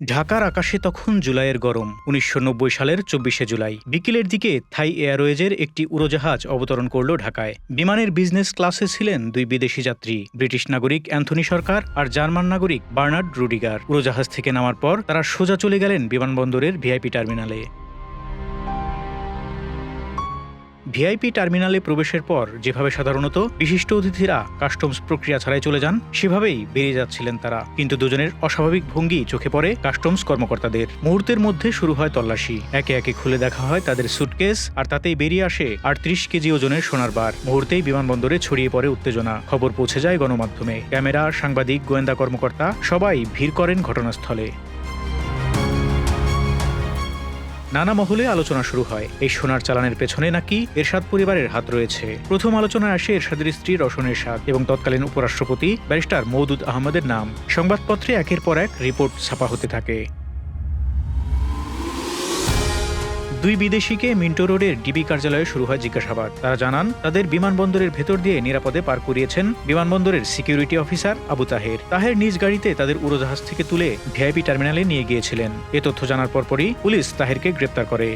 ঢাকার আকাশে তখন জুলাইয়ের গরম, উনিশশো নব্বই সালের চব্বিশে জুলাই। বিকেলের দিকে থাই এয়ারওয়েজের একটি উড়োজাহাজ অবতরণ করল ঢাকায়। বিমানের বিজনেস ক্লাসে ছিলেন দুই বিদেশি যাত্রী, ব্রিটিশ নাগরিক অ্যান্থনি সরকার আর জার্মান নাগরিক বার্নার্ড রুডিগার। উড়োজাহাজ থেকে নামার পর তারা সোজা চলে গেলেন বিমানবন্দরের ভিআইপি টার্মিনালে। ভিআইপি টার্মিনালে প্রবেশের পর যেভাবে সাধারণত বিশিষ্ট অতিথিরা কাস্টমস প্রক্রিয়া ছাড়াই চলে যান, সেভাবেই বেরিয়ে যাচ্ছিলেন তারা। কিন্তু দুজনের অস্বাভাবিক ভঙ্গি চোখে পড়ে কাস্টমস কর্মকর্তাদের। মুহূর্তের মধ্যে শুরু হয় তল্লাশি। একে একে খুলে দেখা হয় তাদের সুটকেস আর তাতেই বেরিয়ে আসে আটত্রিশ কেজি ওজনের সোনার বার। মুহূর্তেই বিমানবন্দরে ছড়িয়ে পড়ে উত্তেজনা। খবর পৌঁছে যায় গণমাধ্যমে। ক্যামেরা, সাংবাদিক, গোয়েন্দা কর্মকর্তা, সবাই ভিড় করেন ঘটনাস্থলে। নানা মহলে আলোচনা শুরু হয়। এই সোনার চালানের পেছনে নাকি এরশাদ পরিবারের হাত রয়েছে। প্রথম আলোচনায় আসে এরশাদের স্ত্রী রসন এরশাদ এবং তৎকালীন উপরাষ্ট্রপতি ব্যারিস্টার মৌদুদ আহমদের নাম। সংবাদপত্রে একের পর এক রিপোর্ট ছাপা হতে থাকে। দুই বিদেশিকে মিন্টো রোডের ডিবি কার্যালয়ে শুরু হয় জিজ্ঞাসাবাদ। তারা জানান, তাদের বিমানবন্দরের ভেতর দিয়ে নিরাপদে পার করিয়েছেন বিমানবন্দরের সিকিউরিটি অফিসার আবু তাহের। তাহের নিজ গাড়িতে তাদের উড়োজাহাজ থেকে তুলে ভিআইপি টার্মিনালে নিয়ে গিয়েছিলেন। এ তথ্য জানার পরপরই পুলিশ তাহেরকে গ্রেপ্তার করে।